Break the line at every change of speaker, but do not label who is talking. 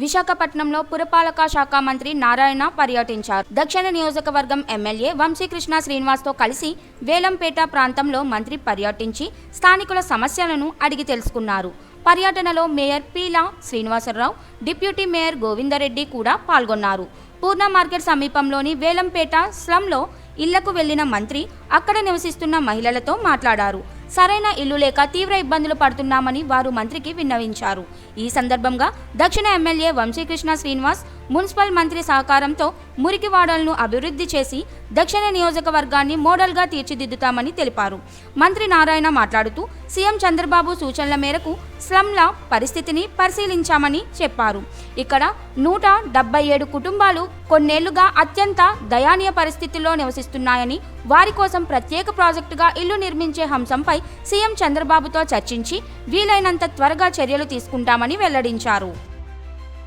విశాఖపట్నంలో పురపాలక శాఖ మంత్రి నారాయణ పర్యటించారు. దక్షిణ నియోజకవర్గం ఎమ్మెల్యే వంశీకృష్ణ శ్రీనివాస్తో కలిసి వేలంపేట ప్రాంతంలో మంత్రి పర్యటించి స్థానికుల సమస్యలను అడిగి తెలుసుకున్నారు. పర్యటనలో mayor Peela Srinivasarao deputy mayor Govindareddy కూడా పాల్గొన్నారు. పూర్ణ మార్కెట్ సమీపంలోని వేలంపేట స్లంలో ఇళ్ళకు వెళ్ళిన మంత్రి అక్కడ నివసిస్తున్న మహిళలతో మాట్లాడారు. సరైన ఇల్లు లేక తీవ్ర ఇబ్బందులు పడుతున్నామని వారు మంత్రికి విన్నవించారు. ఈ సందర్భంగా దక్షిణ ఎమ్మెల్యే వంశీకృష్ణ శ్రీనివాస్ మున్సిపల్ మంత్రి సహకారంతో మురికివాడలను అభివృద్ధి చేసి దక్షిణ నియోజకవర్గాన్ని మోడల్గా తీర్చిదిద్దుతామని తెలిపారు. మంత్రి నారాయణ మాట్లాడుతూ సీఎం చంద్రబాబు సూచనల మేరకు స్లంల పరిస్థితిని పరిశీలించామని చెప్పారు. ఇక్కడ నూట డెబ్బై ఏడు కుటుంబాలు కొన్నేళ్ళుగా అత్యంత దయానీయ పరిస్థితుల్లో నివసిస్తున్నాయని వారి కోసం ప్రత్యేక ప్రాజెక్టుగా ఇల్లు నిర్మించే అంశంపై సీఎం చంద్రబాబుతో చర్చించి వీలైనంత త్వరగా చర్యలు తీసుకుంటామని వెల్లడించారు.